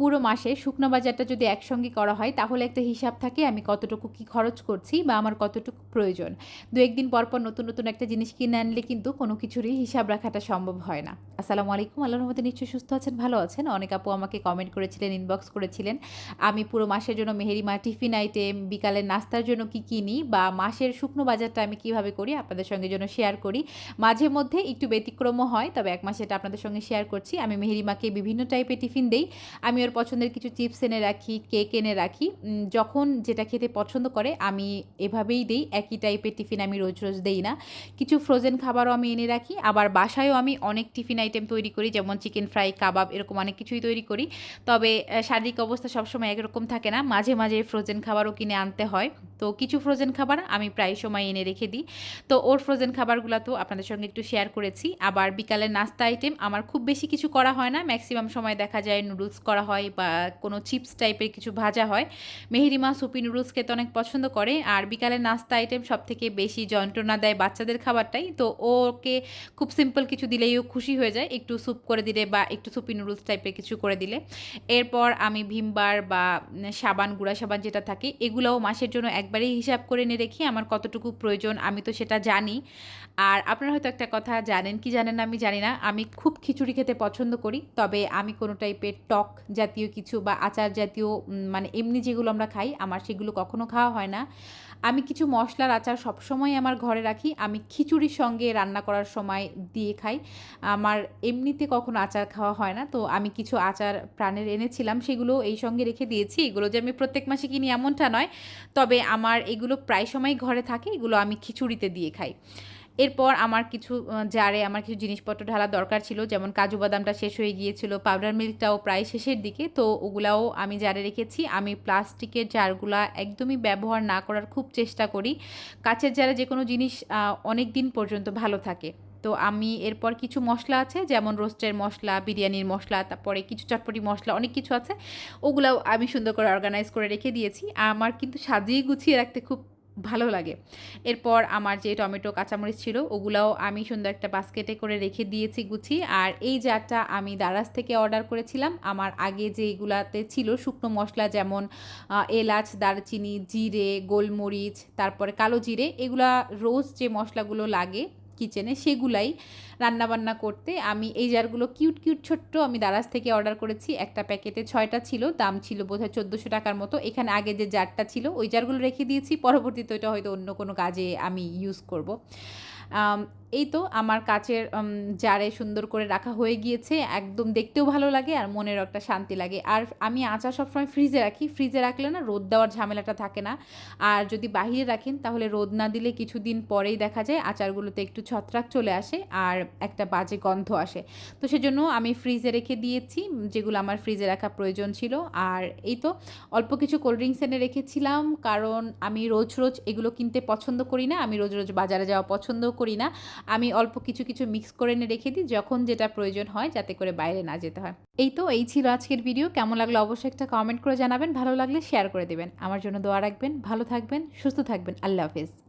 পুরো মাসে শুকনো বাজারটা যদি একসঙ্গে করা হয়, তাহলে একটা হিসাব থাকে আমি কতটুকু কি খরচ করছি বা আমার কতটুকু প্রয়োজন। দু একদিন পর পর নতুন নতুন একটা জিনিস কিনে আনলে কিন্তু কোনো কিছুরই হিসাব রাখাটা সম্ভব হয় না। আসসালামু আলাইকুম, আল্লাহর মধ্যে নিশ্চয়ই সুস্থ আছেন, ভালো আছেন। অনেক আপু আমাকে কমেন্ট করেছিলেন ইনবক্স করেছিলেন, আমি পুরো মাসের জন্য মেহেরিমা টিফিন আইটেম বিকালের নাস্তার জন্য কি কিনি বা মাসের শুকনো বাজারটা আমি কীভাবে করি আপনাদের সঙ্গে জন্য শেয়ার করি। মাঝে মধ্যে একটু ব্যতিক্রমও হয়, তবে এক মাসে এটা আপনাদের সঙ্গে শেয়ার করছি। আমি মেহেরিমাকে বিভিন্ন টাইপের টিফিন দেই। আমি ওর পছন্দের কিছু চিপস এনে রাখি, কেক এনে রাখি। যখন যেটা খেতে পছন্দ করে, আমি এভাবেই দেই। একই টাইপের টিফিন আমি রোজ রোজ দেই না। কিছু ফ্রোজেন খাবারও আমি এনে রাখি। আবার বাসায়ও আমি অনেক টিফিন আইটেম তৈরি করি, যেমন চিকেন ফ্রাই কাবাব এরকম অনেক কিছুই তৈরি করি। তবে শারীরিক অবস্থা সবসময় একরকম থাকে না। মাঝে মাঝে ফ্রোজেন খাবারও কিনে আনতে হয়। তো কিছু ফ্রোজেন খাবার আমি প্রায় সময় এনে রেখে দিই। তো ওর ফ্রোজেন খাবারগুলো তো আপনাদের সঙ্গে একটু শেয়ার করেছি। আবার বিকালের নাস্তা আইটেম আমার খুব বেশি কিছু করা হয় না। ম্যাক্সিমাম সময় দেখা যায় নুডলস করা হয়। বা কোনো চিপস টাইপের কিছু ভাজা হয়। মেহেরিমা সুপি নুডলস খেতে অনেক পছন্দ করে। আর বিকালের নাস্তা আইটেম সব থেকে বেশি যন্ত্রণা দেয় বাচ্চাদের খাবারটাই। তো ওকে খুব সিম্পল কিছু দিলেই ও খুশি হয়ে যায়। একটু স্যুপ করে দিলে বা একটু সুপি নুডলস টাইপের কিছু করে দিলে। এরপর আমি ভিমবার বা সাবান, গুঁড়া সাবান যেটা থাকে, এগুলোও মাসের জন্য একবারেই হিসাব করে এনে রেখি আমার কতটুকু প্রয়োজন আমি তো সেটা জানি। আর আপনারা হয়তো একটা কথা জানেন কি জানেন আমি জানি না। আমি খুব খিচুড়ি খেতে পছন্দ করি। তবে আমি কোনো টাইপের টক জাতীয় কিছু বা আচার জাতীয় মানে এমনি যেগুলো আমরা খাই, আমার সেগুলো কখনো খাওয়া হয় না। আমি কিছু মশলার আচার সবসময় আমার ঘরে রাখি। আমি খিচুড়ির সঙ্গে রান্না করার সময় দিয়ে খাই। আমার এমনিতে কখনো আচার খাওয়া হয় না। তো আমি কিছু আচার প্রাণের এনেছিলাম, সেগুলো এই সঙ্গে রেখে দিয়েছি। এগুলো যে আমি প্রত্যেক মাসে কিনি এমনটা নয়। তবে আমার এগুলো প্রায় সময় ঘরে থাকে, এগুলো আমি খিচুড়িতে দিয়ে খাই। এরপর আমার কিছু জারে আমার কিছু জিনিসপত্র ঢালা দরকার ছিল, যেমন কাজু বাদামটা শেষ হয়ে গিয়েছিল পাউডার মিল্কটাও প্রায় শেষের দিকে, তো ওগুলাও আমি জারে রেখেছি। আমি প্লাস্টিকের জারগুলা একদমই ব্যবহার না করার খুব চেষ্টা করি। কাচের জারে যে কোনো জিনিস অনেক দিন পর্যন্ত ভালো থাকে। তো আমি এরপর কিছু মশলা আছে, যেমন রোস্টের মশলা, বিরিয়ানির মশলা, তারপরে কিছু চটপটি মশলা, অনেক কিছু আছে। ওগুলাও আমি সুন্দর করে অর্গানাইজ করে রেখে দিয়েছি। আমার কিন্তু সাজিয়ে গুছিয়ে রাখতে খুব ভালো লাগে। এরপর আমার যে টমেটো, কাঁচামরিচ ছিল, ওগুলাও আমি সুন্দর একটা বাস্কেটে করে রেখে দিয়েছি গুছি। আর এই জারটা আমি দারাজ থেকে অর্ডার করেছিলাম। আমার আগে যে এগুলাতে ছিল শুকনো মশলা যেমন এলাচ, দারচিনি, জিরে, গোলমরিচ, তারপরে কালো জিরে, এগুলা রোজ যে মশলাগুলো লাগে কিচেনে সেগুলাই রান্নাবান্না করতে আমি এই জারগুলো কিউট কিউট ছোট্ট আমি দারাজ থেকে অর্ডার করেছি। একটা প্যাকেটে ছয়টা ছিল, দাম ছিল বোধ হয় চোদ্দোশো টাকার মতো। এখানে আগে যে জারটা ছিল, ওই জারগুলো রেখে দিয়েছি। পরবর্তীতে ওইটা হয়তো অন্য কোনো কাজে আমি ইউজ করব। এই তো আমার কাচের জারে সুন্দর করে রাখা হয়ে গিয়েছে, একদম দেখতেও ভালো লাগে আর মনের একটা শান্তি লাগে। আর আমি আচার সবসময় ফ্রিজে রাখি। ফ্রিজে রাখলে না রোদ দেওয়ার ঝামেলাটা থাকে না। আর যদি বাহিরে রাখেন তাহলে রোদ না দিলে কিছুদিন পরেই দেখা যায় আচারগুলোতে একটু ছত্রাক চলে আসে আর একটা বাজে গন্ধ আসে। তো সেজন্য আমি ফ্রিজে রেখে দিয়েছি, যেগুলো আমার ফ্রিজে রাখা প্রয়োজন ছিল। আর এই তো অল্প কিছু কোল্ড ড্রিঙ্কস এনে রেখেছিলাম, কারণ আমি রোজ রোজ এগুলো কিনতে পছন্দ করি না। আমি রোজ রোজ বাজারে যাওয়া পছন্দও করি না। আমি অল্প কিছু কিছু মিক্স করে এনে রেখে দিই যখন যেটা প্রয়োজন হয় যাতে করে বাইরে না যেতে হয়। এই তো, এই ছিল আজকের ভিডিও কেমন লাগল অবশ্যই একটা কমেন্ট করে জানাবেন, ভালো লাগলে শেয়ার করে দেবেন। আমার জন্য দোয়া রাখবেন, ভালো থাকবেন, সুস্থ থাকবেন। আল্লাহ হাফিজ।